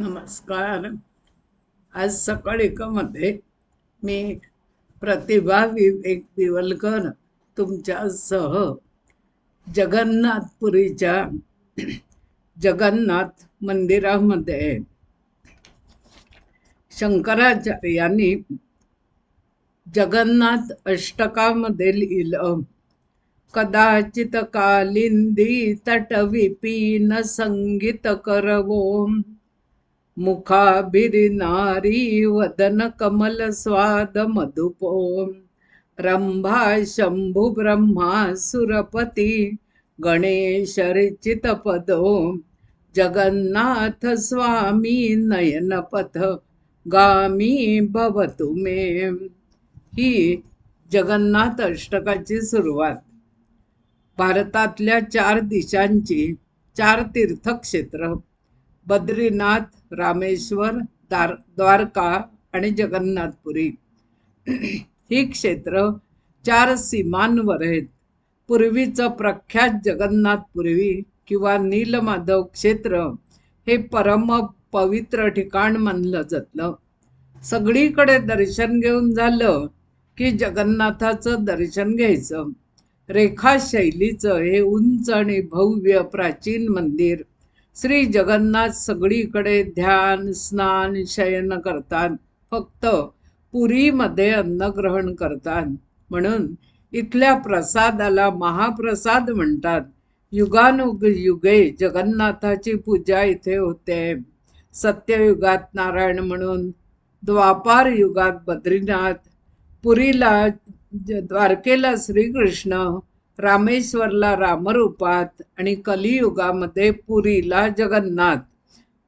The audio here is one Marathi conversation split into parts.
नमस्कार. आज सकाळी एकामध्ये मी प्रतिभा विवेक दिवलकर तुमच्यासह जगन्नाथपुरीच्या जगन्नाथ मंदिरामध्ये शंकराचार्यांनी जगन्नाथ अष्टकामध्ये लिहिलं कदाचित कालिंदी तटविपीन संगीत करवो मुखाभिरिनारी वदन कमल स्वाद मधुपो। रंभा शंभु ब्रह्मा सुरपती गणेश रिचित पदो। जगन्नाथ स्वामी नयनपथ गामी भवतु मे। ही जगन्नाथ अष्टकाची सुरुवात. भारतातल्या चार दिशांची चार तीर्थक्षेत्र. बद्रीनाथ रामेश्वर दार द्वारका आणि जगन्नाथपुरी. ही क्षेत्र चार सीमांवर आहेत. पूर्वीचं प्रख्यात जगन्नाथपुरी किंवा नीलमाधव क्षेत्र हे परम पवित्र ठिकाण मानलं जातलं सगळीकडे दर्शन घेऊन झालं की जगन्नाथाचं दर्शन घ्यायचं. रेखा शैलीचं हे उंच आणि भव्य प्राचीन मंदिर श्री जगन्नाथ सगळीकडे ध्यान स्नान शयन करतात. फक्त पुरीमध्ये अन्नग्रहण करतात. म्हणून इथल्या प्रसादाला महाप्रसाद म्हणतात. युगानुग युगे जगन्नाथाची पूजा इथे होते. सत्ययुगात नारायण म्हणून द्वापार युगात बद्रीनाथ पुरीला द्वारकेला श्रीकृष्ण रामेश्वरला रामरूपात आणि कलियुगामध्ये पुरीला जगन्नाथ.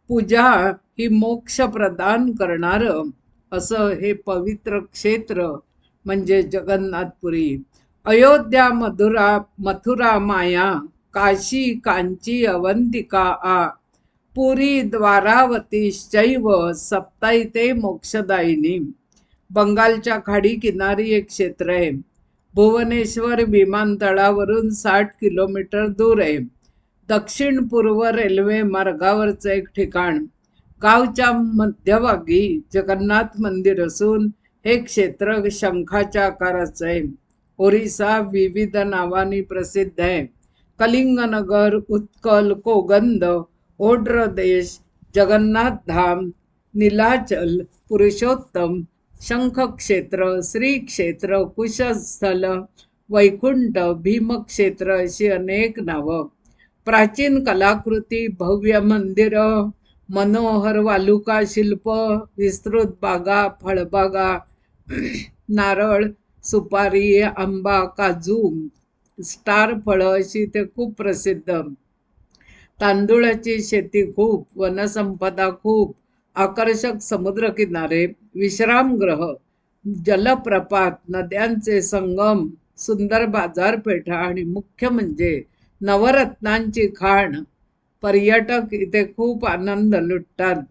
पूजा ही मोक्ष प्रदान करणारं असं हे पवित्र क्षेत्र म्हणजे जगन्नाथपुरी. अयोध्या मधुरा मथुरा माया काशी कांची अवंतिका आ. पुरी द्वारावतीश्चैव सप्ताईते मोक्षदायिनी. बंगालच्या खाडी किनारी एक क्षेत्र आहे. भुवनेश्वर विमानतळावरून साठ किलोमीटर दूर आहे. दक्षिण पूर्व रेल्वे मार्गावरचं एक ठिकाण. गावच्या मध्यभागी जगन्नाथ मंदिर असून हे क्षेत्र शंखाच्या आकाराचं आहे. ओरिसा विविध नावांनी प्रसिद्ध आहे. कलिंगनगर उत्कल कोगंद ओड्र देश जगन्नाथ धाम नीलाचल पुरुषोत्तम शंखक्षेत्र श्रीक्षेत्र कुशस्थल वैकुंठ भीमक्षेत्र अशी अनेक नावं. प्राचीन कलाकृती भव्य मंदिर मनोहर वालुका शिल्प विस्तृत बागा फळबागा नारळ सुपारी आंबा काजू स्टार फळं अशी ते खूप प्रसिद्ध. तांदुळाची शेती खूप वनसंपदा खूप आकर्षक समुद्रकिनारे विश्रामग्रह जलप्रपात नद्यांचे संगम सुंदर बाजारपेठा आणि मुख्य म्हणजे नवरत्नांची खाण. पर्यटक इथे खूप आनंद लुटतात.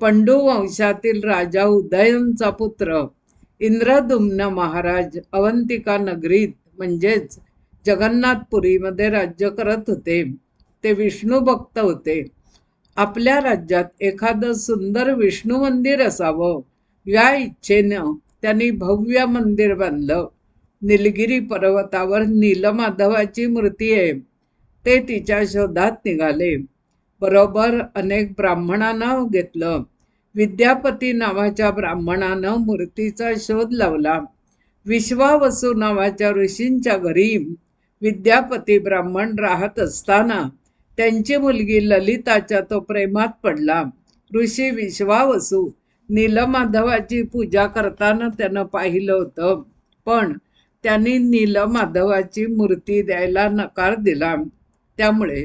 पंडू वंशातील राजा उदयनचा पुत्र इंद्रदुम्न महाराज अवंतिका नगरीत म्हणजेच जगन्नाथपुरीमध्ये राज्य करत होते. ते विष्णू भक्त होते. आपल्या राज्यात एखादं सुंदर विष्णू मंदिर असावं या इच्छेनं त्यांनी भव्य मंदिर बांधलं. निलगिरी पर्वतावर नीलमाधवाची मूर्ती आहे. ते तिच्या शोधात निघाले. बरोबर अनेक ब्राह्मणांना घेतलं. विद्यापती नावाच्या ब्राह्मणानं मूर्तीचा शोध लावला. विश्वावसू नावाच्या ऋषींच्या घरी विद्यापती ब्राह्मण राहत असताना त्यांची मुलगी ललिताच्या तो प्रेमात पडला. ऋषी विश्वावसू नीलमाधवाची पूजा करताना त्यानं पाहिलं होतं. पण त्यांनी नीलमाधवाची मूर्ती द्यायला नकार दिला. त्यामुळे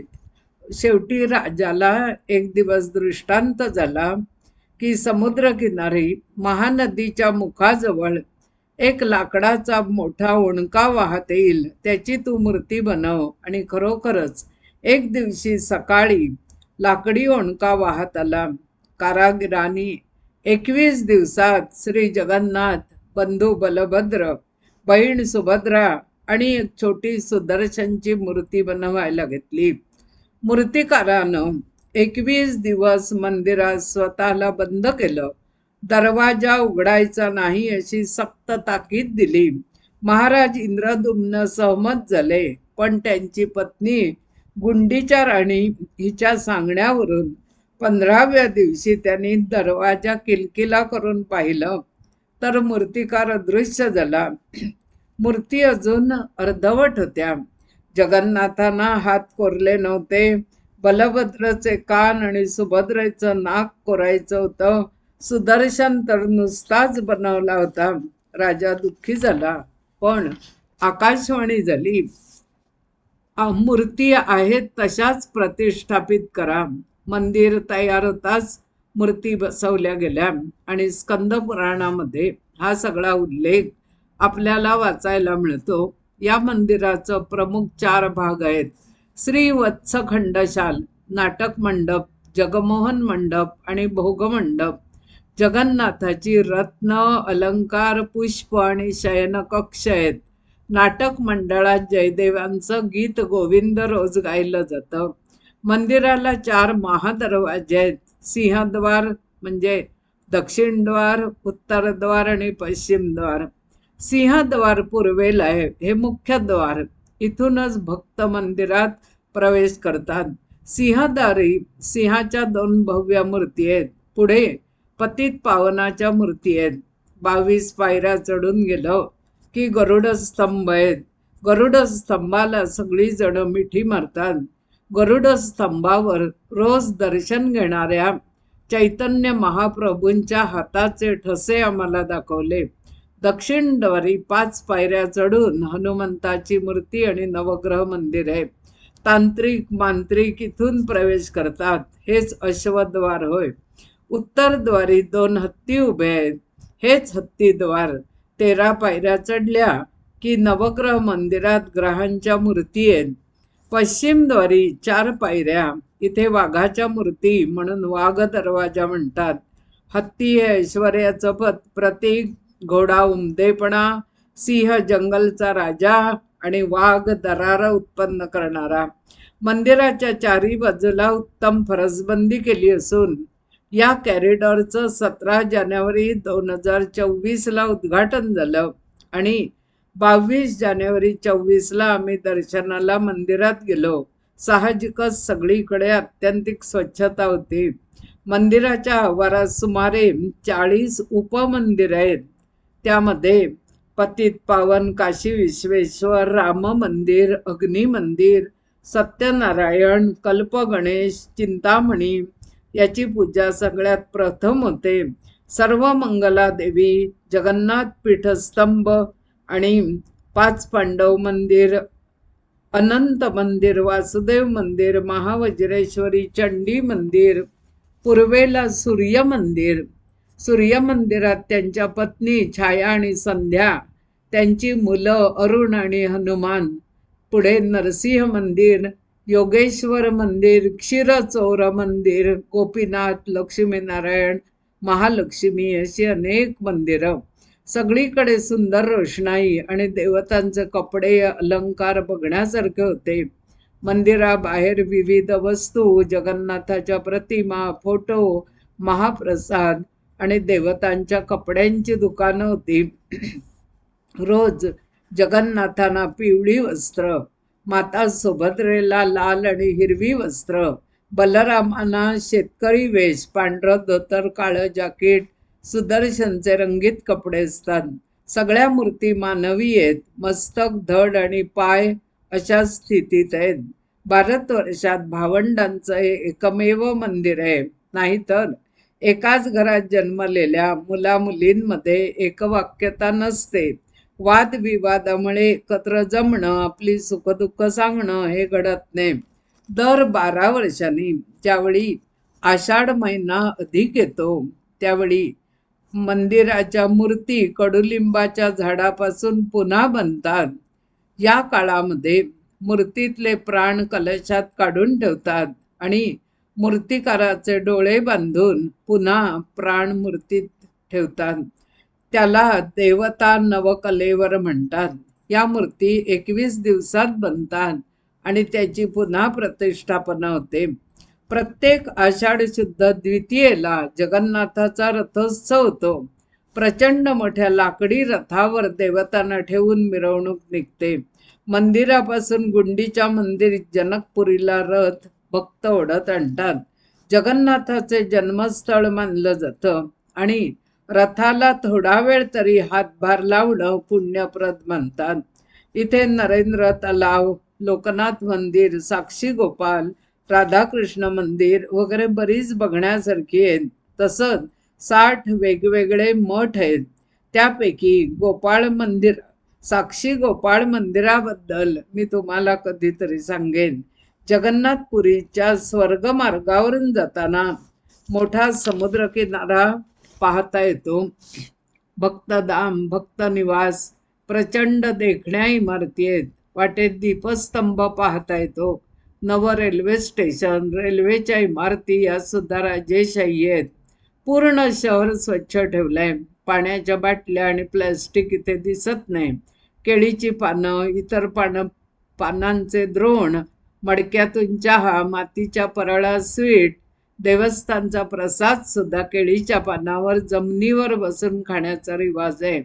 शेवटी राजाला एक दिवस दृष्टांत झाला की समुद्रकिनारी महानदीच्या मुखाजवळ एक लाकडाचा मोठा ओणका वाहत येईल. त्याची तू मूर्ती बनव आणि खरोखरच एक दिवशी सकाळी लाकडी ओणका वाहत आला. कारागिरांनी एकवीस दिवसात श्री जगन्नाथ बंधू बलभद्र बहीण सुभद्रा आणि एक छोटी सुदर्शनची मूर्ती बनवायला घेतली. मूर्तिकारानं एकवीस दिवस मंदिरात स्वतःला बंद केलं. दरवाजा उघडायचा नाही अशी सक्त ताकीद दिली. महाराज इंद्रदुम्न सहमत झाले पण त्यांची पत्नी गुंडीच्या राणी हिच्या सांगण्यावरून पंधराव्या दिवशी त्यांनी दरवाजा किलकिला करून पाहिलं. तर मूर्तिकार अदृश्य झाला. मूर्ती अजून अर्धवट होत्या. जगन्नाथांना हात कोरले नव्हते. बलभद्रचे कान आणि सुभद्रेचं नाक कोरायचं होतं. सुदर्शन तर नुसताच बनवला होता. राजा दुःखी झाला. पण आकाशवाणी झाली. मूर्ती आहेत तशाच प्रतिष्ठापित करा. मंदिर तयार होताच मूर्ती बसवल्या गेल्या. आणि स्कंद पुराणामध्ये हा सगळा उल्लेख आपल्याला वाचायला मिळतो. या मंदिराचं प्रमुख चार भाग आहेत. श्री वत्सखंडशाल नाटक मंडप जगमोहन मंडप आणि भोगमंडप जगन्नाथाची रत्न अलंकार पुष्प आणि शयनकक्ष आहेत. नाटक मंडळात जयदेवांचं गीत गोविंद रोज गायलं जातं. मंदिराला चार महादरवाजे आहेत. सिंहद्वार म्हणजे दक्षिण द्वार उत्तरद्वार आणि पश्चिम द्वार. सिंहद्वार पूर्वेला आहे. हे मुख्य द्वार. इथूनच भक्त मंदिरात प्रवेश करतात. सिंहदारी सिंहाच्या दोन भव्य मूर्ती आहेत. पुढे पतित पावनाच्या मूर्ती आहेत. बावीस पायऱ्या चढून गेलं. की गरुड स्तंभ आहेत. गरुड स्तंभाला सगळीजणं मिठी मारतात. गरुड स्तंभावर रोज दर्शन घेणाऱ्या चैतन्य महाप्रभूंच्या हाताचे ठसे आम्हाला दाखवले. दक्षिणद्वारी पाच पायऱ्या चढून हनुमंताची मूर्ती आणि नवग्रह मंदिर आहे तांत्रिक मांत्रिक इथून प्रवेश करतात. हेच अश्वद्वार होय. उत्तरद्वारी दोन हत्ती उभे आहेत. हेच हत्तीद्वार. तेरा पायऱ्या चढल्या की नवग्रह मंदिरात ग्रहांच्या मूर्ती आहेत पश्चिमद्वारी चार पायऱ्या इथे वाघाच्या मूर्ती म्हणून वाघ दरवाजा म्हणतात. हत्ती हे ऐश्वर्याचं पत प्रतीक घोडा उमदेपणा सिंह जंगलचा राजा आणि वाघ दरारा उत्पन्न करणारा. मंदिराच्या चारी बाजूला उत्तम फरसबंदी केली असून या कॅरिडॉरचं सतरा जानेवारी दोन हजार चोवीसला उद्घाटन झालं आणि बावीस जानेवारी चोवीसला आम्ही दर्शनाला मंदिरात गेलो. साहजिकच सगळीकडे अत्यंतिक स्वच्छता होती. मंदिराच्या आवारात सुमारे चाळीस उपमंदिर आहेत. त्यामध्ये पतित पावन काशी विश्वेश्वर राम मंदिर अग्नी मंदिर सत्यनारायण कल्पगणेश चिंतामणी याची पूजा सगळ्यात प्रथम होते. सर्व मंगला देवी जगन्नाथ पीठस्तंभ आणि पाच पांडव मंदिर अनंत मंदिर वासुदेव मंदिर महावज्रेश्वरी चंडी मंदिर पूर्वेला सूर्य मंदिर. सूर्य मंदिरात त्यांच्या पत्नी छाया आणि संध्या त्यांची मुलं अरुण आणि हनुमान. पुढे नरसिंह मंदिर योगेश्वर मंदिर क्षीरचौर मंदिर गोपीनाथ लक्ष्मीनारायण महालक्ष्मी अशी अनेक मंदिरं. सगळीकडे सुंदर रोषणाई आणि देवतांचे कपडे अलंकार बघण्यासारखे होते. मंदिराबाहेर विविध वस्तू जगन्नाथाच्या प्रतिमा फोटो महाप्रसाद आणि देवतांच्या कपड्यांची दुकानं होती. रोज जगन्नाथांना पिवळी वस्त्र माता सुभद्रेला लाल आणि हिरवी वस्त्र. बलरामांना शेतकरी वेश पांढरं धोतर काळं जाकीट सुदर्शनचे रंगीत कपडे असतात. सगळ्या मूर्ती मानवी आहेत. मस्तक धड आणि पाय अशा स्थितीत आहेत. भारतवर्षात भावंडांचं हे एकमेव मंदिर आहे. नाहीतर एकाच घरात जन्मलेल्या मुला मुलींमध्ये एकवाक्यता नसते. वादविवादामुळे एकत्र जमणं आपली सुखदुःख सांगणं हे घडत नाही. दर बारा वर्षांनी ज्यावेळी आषाढ महिना अधिक येतो त्यावेळी मंदिराच्या मूर्ती कडुलिंबाच्या झाडापासून पुन्हा बनतात. या काळामध्ये मूर्तीतले प्राण कलशात काढून ठेवतात आणि मूर्तिकाराचे डोळे बांधून पुन्हा प्राण मूर्तीत ठेवतात. त्याला देवता नवकलेवर म्हणतात. या मूर्ती एकवीस दिवसात बनतात आणि त्याची पुन्हा प्रतिष्ठापना होते. प्रत्येक आषाढ शुद्ध द्वितीयेला जगन्नाथाचा रथोत्सव होतो. प्रचंड मोठ्या लाकडी रथावर देवतांना ठेवून मिरवणूक निघते. मंदिरापासून गुंडीच्या मंदिर जनकपुरीला रथ भक्त ओढत आणतात. जगन्नाथाचे जन्मस्थळ मानलं जातं आणि रथाला थोडा वेळ तरी हातभार लावणं पुण्यप्रद म्हणतात. इथे नरेंद्र तलाव लोकनाथ मंदिर साक्षी गोपाल राधाकृष्ण मंदिर वगैरे बरीच बघण्यासारखी आहेत. तसंच साठ वेगवेगळे मठ आहेत. त्यापैकी गोपाळ मंदिर साक्षी गोपाळ मंदिराबद्दल मी तुम्हाला कधीतरी सांगेन. जगन्नाथपुरीच्या स्वर्गमार्गावरून जाताना मोठा समुद्रकिनारा पाहता येतो. भक्तधाम भक्तनिवास प्रचंड देखण्या इमारती आहेत वाटेत दीपस्तंभ पाहता येतो. नवं रेल्वे स्टेशन रेल्वेच्या इमारती या सुद्धा राजेशाही आहेत. पूर्ण शहर स्वच्छ ठेवलं आहे पाण्याच्या बाटल्या आणि प्लॅस्टिक इथे दिसत नाही. केळीची पानं इतर पानं पानांचे द्रोण मडक्यातून चहा मातीच्या परळा स्वीट देवस्थानचा प्रसाद सुद्धा केळीच्या पानावर जमिनीवर बसून खाण्याचा रिवाज आहे.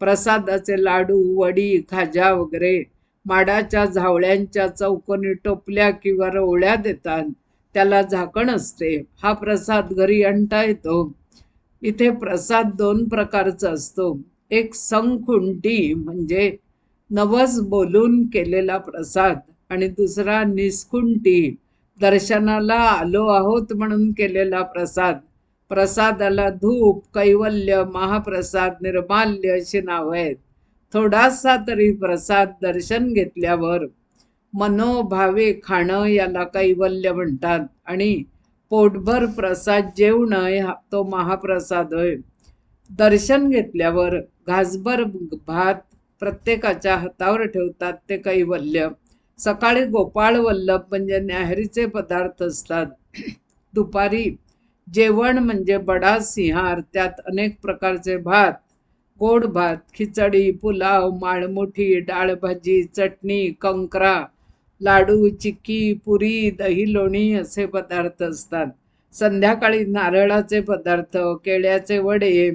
प्रसादाचे लाडू वडी खाजा वगैरे माडाच्या झावळ्यांच्या चौकोनी टोपल्या किंवा रोवळ्या देतात. त्याला झाकण असते. हा प्रसाद घरी आणता येतो. इथे प्रसाद दोन प्रकारचा असतो. एक संखुंटी म्हणजे नवस बोलून केलेला प्रसाद आणि दुसरा निस्कुंटी दर्शनाला आलो आहोत म्हणून केलेला प्रसाद. प्रसादाला धूप कैवल्य महाप्रसाद निर्माल्य अशी नावं आहेत. थोडासा तरी प्रसाद दर्शन घेतल्यावर मनोभावे खाणं याला कैवल्य म्हणतात आणि पोटभर प्रसाद जेवणं तो महाप्रसाद होय. दर्शन घेतल्यावर घासभर भात प्रत्येकाच्या हातावर ठेवतात ते कैवल्य. सकाळी गोपाळ वल्लभ म्हणजे न्याहरीचे पदार्थ असतात. दुपारी जेवण म्हणजे बडा सिंहार त्यात अनेक प्रकारचे भात गोड भात खिचडी पुलाव माळमुठी डाळभाजी चटणी कंकरा लाडू चिक्की पुरी दही लोणी असे पदार्थ असतात. संध्याकाळी नारळाचे पदार्थ केळ्याचे वडे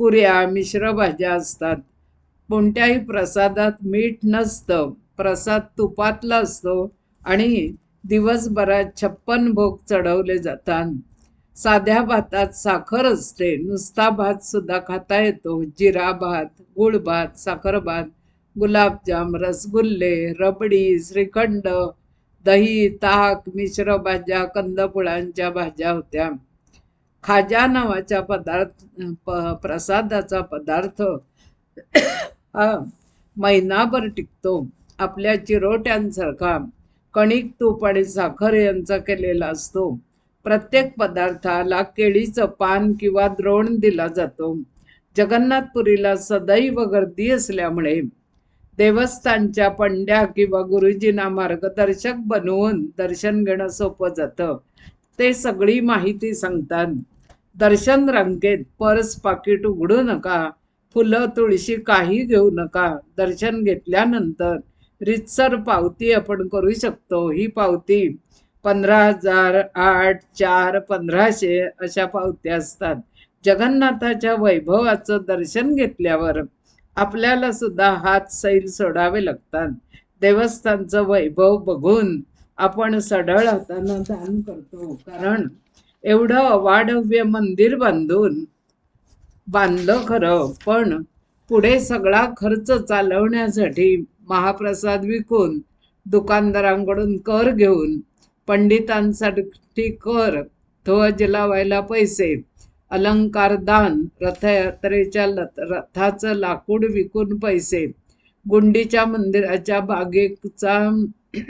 पुऱ्या मिश्र भाज्या असतात. कोणत्याही प्रसादात मीठ नसतं. प्रसाद तुपातला असतो आणि दिवसभरात छप्पन भोग चढवले जातात. साध्या भातात साखर असते नुसता भात सुद्धा खाता येतो. जिरा भात गुळ भात साखर भात गुलाबजाम रसगुल्ले रबडी श्रीखंड दही ताक मिश्र भाज्या कंदफुळांच्या भाज्या होत्या. खाजा नावाच्या पदार्थ प प्रसादाचा पदार्थ हा महिनाभर टिकतो. आपल्या चिरोट्यांसारखा कणिक तूप आणि साखर यांचा केलेला असतो. प्रत्येक पदार्थाला केळीचं पान किंवा द्रोण दिला जातो. जगन्नाथपुरीला सदैव गर्दी असल्यामुळे देवस्थानच्या पंड्या किंवा गुरुजींना मार्गदर्शक बनवून दर्शन घेणं सोपं जातं. ते सगळी माहिती सांगतात. दर्शन रांगेत पर्स पाकिट उघडू नका. फुलं तुळशी काही घेऊ नका. दर्शन घेतल्यानंतर रितसर पावती आपण करू शकतो. ही पावती पंधरा हजार आठ चार पंधराशे अशा पावत्या असतात. जगन्नाथाच्या वैभवाचं दर्शन घेतल्यावर आपल्याला सुद्धा हात सैल सोडावे लागतात. देवस्थानचं वैभव बघून आपण सढळ हाताना दान करतो. कारण एवढं अवाढव्य मंदिर बांधून बांधलं खरं पण पुढे सगळा खर्च चालवण्यासाठी महाप्रसाद विकून दुकानदारांकडून कर घेऊन पंडितांसाठी कर ध्वज लावायला पैसे अलंकार दान रथयात्रेच्या रथाचं लाकूड विकून पैसे गुंडीच्या मंदिराच्या बागेचा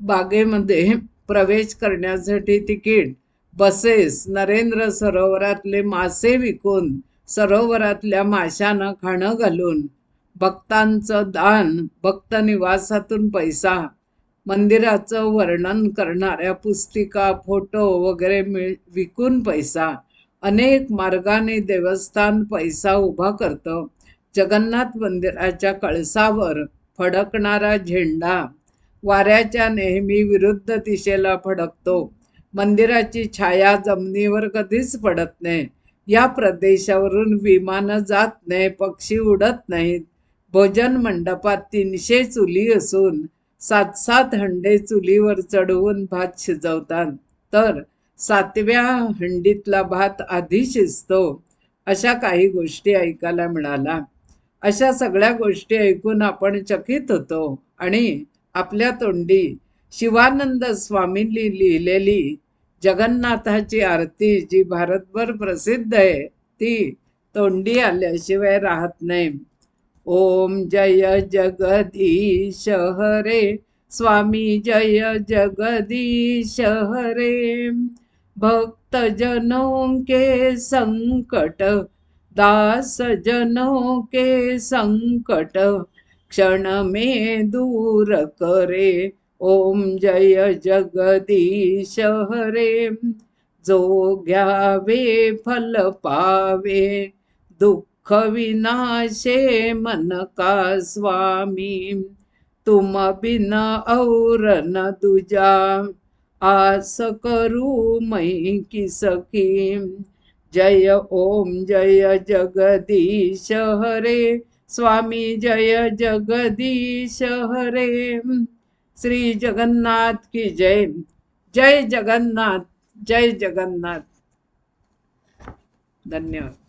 बागेमध्ये प्रवेश करण्यासाठी तिकीट बसेस नरेंद्र सरोवरातले मासे विकून सरोवरातल्या माशांना खाणं घालून भक्तांचं दान भक्त निवासातून पैसा मंदिराचं वर्णन करणाऱ्या पुस्तिका फोटो वगैरे मिळ विकून पैसा. अनेक मार्गाने देवस्थान पैसा उभा करतं. जगन्नाथ मंदिराच्या कळसावर फडकणारा झेंडा. वाऱ्याच्या नेहमी विरुद्ध दिशेला फडकतो. मंदिराची छाया जमिनीवर कधीच पडत नाही. या प्रदेशावरून विमानं जात नाही पक्षी उडत नाहीत. भोजन मंडपात तीनशे चुली असून सात सात हंडे चुलीवर चढवून भात शिजवतात. तर सातव्या हंडीतला भात आधी शिजतो अशा काही गोष्टी ऐकायला मिळाला अशा सगळ्या गोष्टी ऐकून आपण चकित होतो आणि आपल्या तोंडी शिवानंद स्वामींनी लिहिलेली जगन्नाथाची आरती जी भारतभर प्रसिद्ध आहे ती तोंडी आल्याशिवाय राहत नाही. ओम जय जगदीश हरे स्वामी जय जगदीश हरे। भक्त जनों के संकट दास जनों के संकट क्षण में दूर करे। ओम जय जगदीश हरे जो घ्यावे फल पावे दुःख विनाशे मन का स्वामी तुम बिन और न दुजा। आस करू मई की सखी जय ओम जय जगदीश हरे। स्वामी जय जगदीश हरे। श्री जगन्नाथ की जय। जय जगन्नाथ जय जगन्नाथ। धन्यवाद।